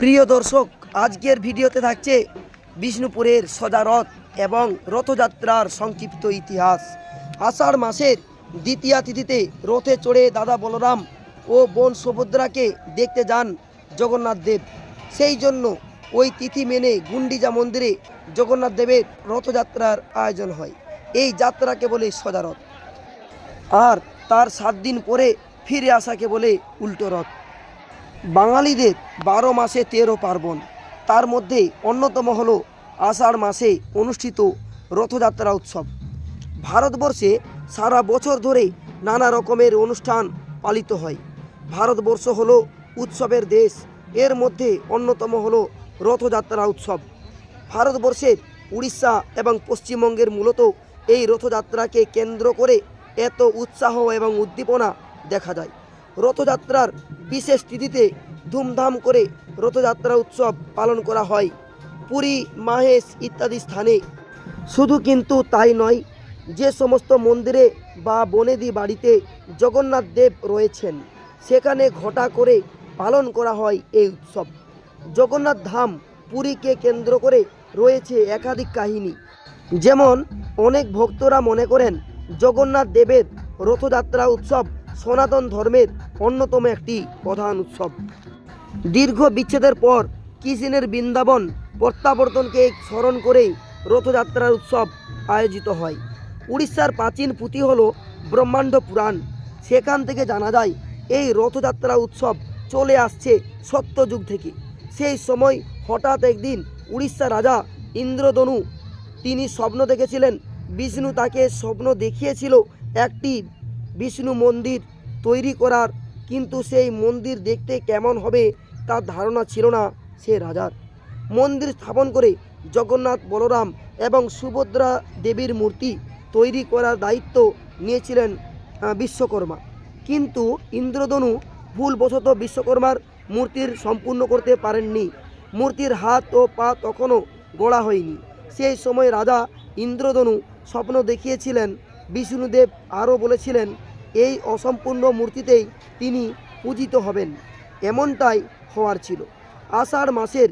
প্রিয় দর্শক, আজকের ভিডিওতে থাকছে বিষ্ণুপুরের সজারথ এবং রথযাত্রার সংক্ষিপ্ত ইতিহাস। আষাঢ় মাসের দ্বিতীয়া তিথিতে রথে চড়ে দাদা বলরাম ও বোন সুভদ্রাকে দেখতে যান জগন্নাথ দেব। সেই জন্য ওই তিথি মেনে গুন্ডিজা মন্দিরে জগন্নাথ দেবের রথযাত্রার আয়োজন হয়। এই যাত্রাকে বলে সজারথ। আর তার সাত দিন পরে ফিরে আসাকে বলে উল্টো রথ। বাঙালিদের বারো মাসে তেরো পার্বণ। তার মধ্যে অন্যতম হল আষাঢ় মাসে অনুষ্ঠিত রথযাত্রা উৎসব। ভারতবর্ষে সারা বছর ধরে নানা রকমের অনুষ্ঠান পালিত হয়। ভারতবর্ষ হল উৎসবের দেশ। এর মধ্যে অন্যতম হল রথযাত্রা উৎসব। ভারতবর্ষের উড়িষ্যা এবং পশ্চিমবঙ্গের মূলত এই রথযাত্রাকে কেন্দ্র করে এত উৎসাহ এবং উদ্দীপনা দেখা যায়। রথযাত্রার বিশেষ তিথিতে ধুমধাম করে রথযাত্রা উৎসব পালন করা হয়। পুরী, মাহেশ ইত্যাদি স্থানে। শুধু কিন্তু তাই নয়, যে সমস্ত মন্দিরে বা বনেদি বাড়িতে জগন্নাথ দেব রয়েছেন, সেখানে ঘটা করে পালন করা হয় এই উৎসব। জগন্নাথ ধাম পুরীকে কেন্দ্র করে রয়েছে একাধিক কাহিনী। যেমন, অনেক ভক্তরা মনে করেন, জগন্নাথ দেবের রথযাত্রা উৎসব সনাতন ধর্মের অন্যতম একটি প্রধান উৎসব। দীর্ঘ বিচ্ছেদের পর কৃষ্ণের বৃন্দাবন প্রত্যাবর্তনকে স্মরণ করেই রথযাত্রার উৎসব আয়োজিত হয়। উড়িষ্যার প্রাচীন পুঁথি হল ব্রহ্মাণ্ড পুরাণ। সেখান থেকে জানা যায়, এই রথযাত্রা উৎসব চলে আসছে সত্যযুগ থেকে। সেই সময় হঠাৎ একদিন উড়িষ্যা রাজা ইন্দ্রদনু তিনি স্বপ্ন দেখেছিলেন, বিষ্ণু তাকে স্বপ্ন দেখিয়েছিল একটি বিষ্ণু মন্দির তৈরি করার কিন্তু সেই মন্দির দেখতে কেমন হবে তার ধারণা ছিল না সে রাজার। মন্দির স্থাপন করে জগন্নাথ বলরাম এবং সুভদ্রা দেবীর মূর্তি তৈরি করার দায়িত্ব নিয়েছিলেন বিশ্বকর্মা। কিন্তু ইন্দ্রদনু ভুলবশত বিশ্বকর্মার মূর্তির সম্পূর্ণ করতে পারেননি। মূর্তির হাত ও পা তখনও গড়া হয়নি। সেই সময় রাজা ইন্দ্রদনু স্বপ্ন দেখিয়েছিলেন, বিষ্ণুদেব আরও বলেছিলেন এই অসম্পূর্ণ মূর্তিতেই তিনি পূজিত হবেন। এমনটাই হওয়ার ছিল। আষাঢ় মাসের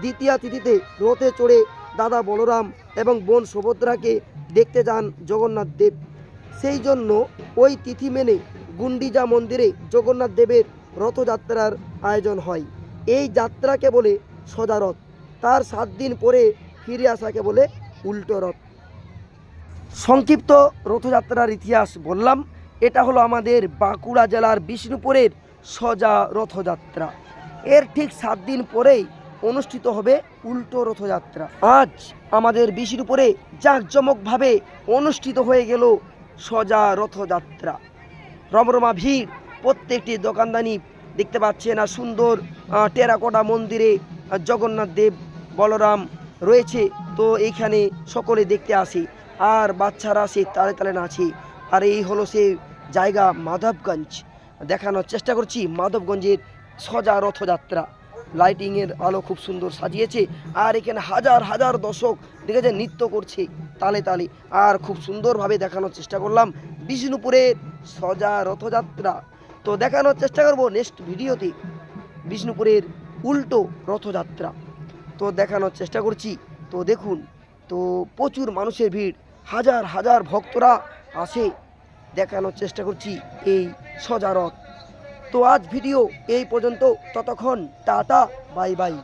দ্বিতীয়া তিথিতে রথে চড়ে দাদা বলরাম এবং বোন সুভদ্রাকে দেখতে যান জগন্নাথ দেব। সেই জন্য ওই তিথি মেনে গুন্ডিজা মন্দিরে জগন্নাথ দেবের রথযাত্রার আয়োজন হয়। এই যাত্রাকে বলে সদারথ তার সাত দিন পরে ফিরে আসাকে বলে উল্টো রথ। সংক্ষিপ্ত রথযাত্রার ইতিহাস বললাম। এটা হলো আমাদের বাঁকুড়া জেলার বিষ্ণুপুরের সজা রথযাত্রা। এর ঠিক সাত দিন পরেই অনুষ্ঠিত হবে উল্টো রথযাত্রা। আজ আমাদের বিষ্ণুপুরে জাঁকজমকভাবে অনুষ্ঠিত হয়ে গেল সজা রথযাত্রা। রমরমা ভিড়, প্রত্যেকটি দোকানদানি দেখতে পাচ্ছেন আর সুন্দর টেরাকোটা মন্দিরে জগন্নাথ দেব, বলরাম রয়েছে। তো এইখানে সকলে দেখতে আসে। আর বাচ্চারা সে তালে তালে নাচে। আর এই হলো সে জায়গা মাধবগঞ্জ। দেখানোর চেষ্টা করছি মাধবগঞ্জের সজা রথযাত্রা। লাইটিংয়ের আলো খুব সুন্দর সাজিয়েছে, আর এখানে হাজার হাজার দর্শক দেখেছে নৃত্য করছে তালে তালে। আর খুব সুন্দরভাবে দেখানোর চেষ্টা করলাম বিষ্ণুপুরের সজা রথযাত্রা। তো দেখানোর চেষ্টা করব নেক্সট ভিডিওতে বিষ্ণুপুরের উল্টো রথযাত্রা। তো দেখানোর চেষ্টা করছি, তো দেখুন, তো প্রচুর মানুষের ভিড়, হাজার হাজার ভক্তরা আসে। দেখানোর চেষ্টা করছি এই সজারত তো আজ ভিডিও এই পর্যন্ত। ততক্ষণ টাটা বাই বাই।